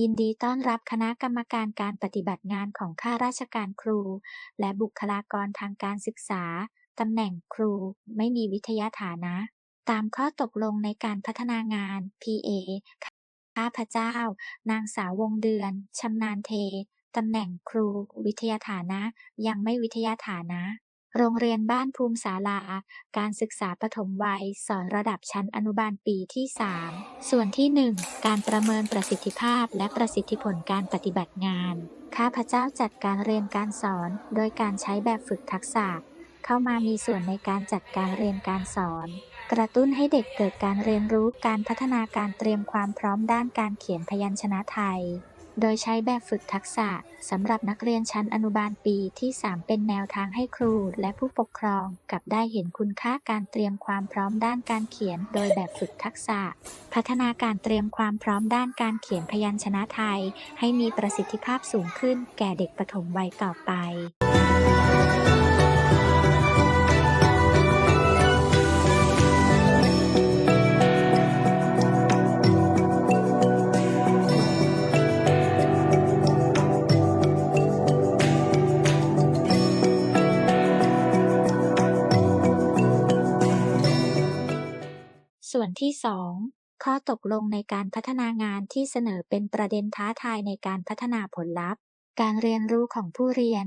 ยินดีต้อนรับคณะกรรมการการปฏิบัติงานของข้าราชการครู และบุคลากรทางการศึกษา ตำแหน่งครูไม่มีวิทยาฐานะ ตามข้อตกลงในการพัฒนางาน PA ข้าพเจ้า นางสาววงเดือนชำนาญเท ตำแหน่งครู วิทยาฐานะ ยังไม่วิทยาฐานะ โรงเรียนบ้านภูมิศาลา การศึกษาปฐมวัย สอนระดับชั้นอนุบาลปีที่ 3 ส่วนที่ 1 การประเมินประสิทธิภาพและประสิทธิผลการปฏิบัติงาน ข้าพเจ้าจัดการเรียนการสอน โดยการใช้แบบฝึกทักษะ เข้ามามีส่วนในการจัดการเรียนการสอน กระตุ้นให้เด็กเกิดการเรียนรู้การพัฒนาการเตรียมความพร้อมด้านการเขียนพยัญชนะไทย โดยใช้แบบฝึกทักษะสำหรับนักเรียนชั้นอนุบาลปีที่ 3 เป็นแนวทางให้ครูและผู้ปกครองกับได้เห็นคุณค่าการเตรียมความพร้อมด้านการเขียน โดยแบบฝึกทักษะ พัฒนาการเตรียมความพร้อมด้านการเขียนพยัญชนะไทย ให้มีประสิทธิภาพสูงขึ้นแก่เด็กปฐมวัยต่อไป ส่วนที่2ข้อตกลงในการพัฒนางานที่เสนอเป็นประเด็นท้าทายในการพัฒนาผลลัพธ์ การเรียนรู้ของผู้เรียน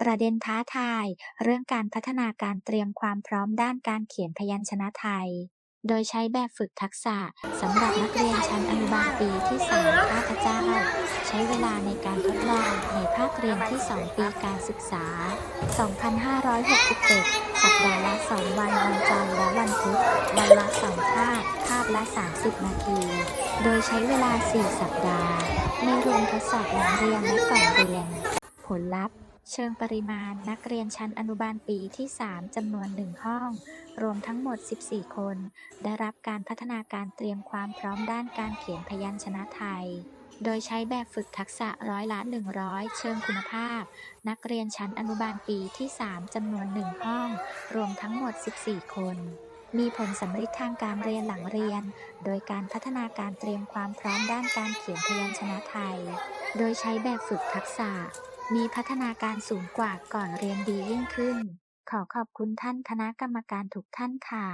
ประเด็นท้าทาย เรื่องการพัฒนาการเตรียมความพร้อมด้านการเขียนพยัญชนะไทย โดยใช้แบบฝึกทักษะสำหรับนักเรียนชั้นอนุบาลปีที่3ข้าพเจ้า ใช้เวลาในการทดลอง คเรียนที่ 2 ปีการศึกษา 2567สัปดาห์ละ 2 วันวันจันทร์และวันพุธ วันละ 2 คาบ คาบละ 30 นาที โดยใช้เวลา 4 สัปดาห์ ไม่รวมทดสอบหลังเรียนและก่อนเรียน ผลลัพธ์เชิงปริมาณนักเรียนชั้นอนุบาลปีที่ 3 จำนวน 1 ห้อง รวมทั้งหมด 14 คน ได้รับการพัฒนาการเตรียมความพร้อมด้านการเขียนพยัญชนะไทย โดยใช้แบบฝึกทักษะร้อยละ100 เชิงคุณภาพ นักเรียนชั้นอนุบาลปีที่ 3จำนวน 1 ห้อง รวมทั้งหมด 14 คน มีผลสำฤทธิ์ทางการเรียนหลังเรียน โดยการพัฒนาการเตรียมความพร้อมด้านการเขียนพยัญชนะไทย โดยใช้แบบฝึกทักษะ มีพัฒนาการสูงกว่าก่อนเรียนดียิ่งขึ้น ขอขอบคุณท่านคณะกรรมการทุกท่านค่ะ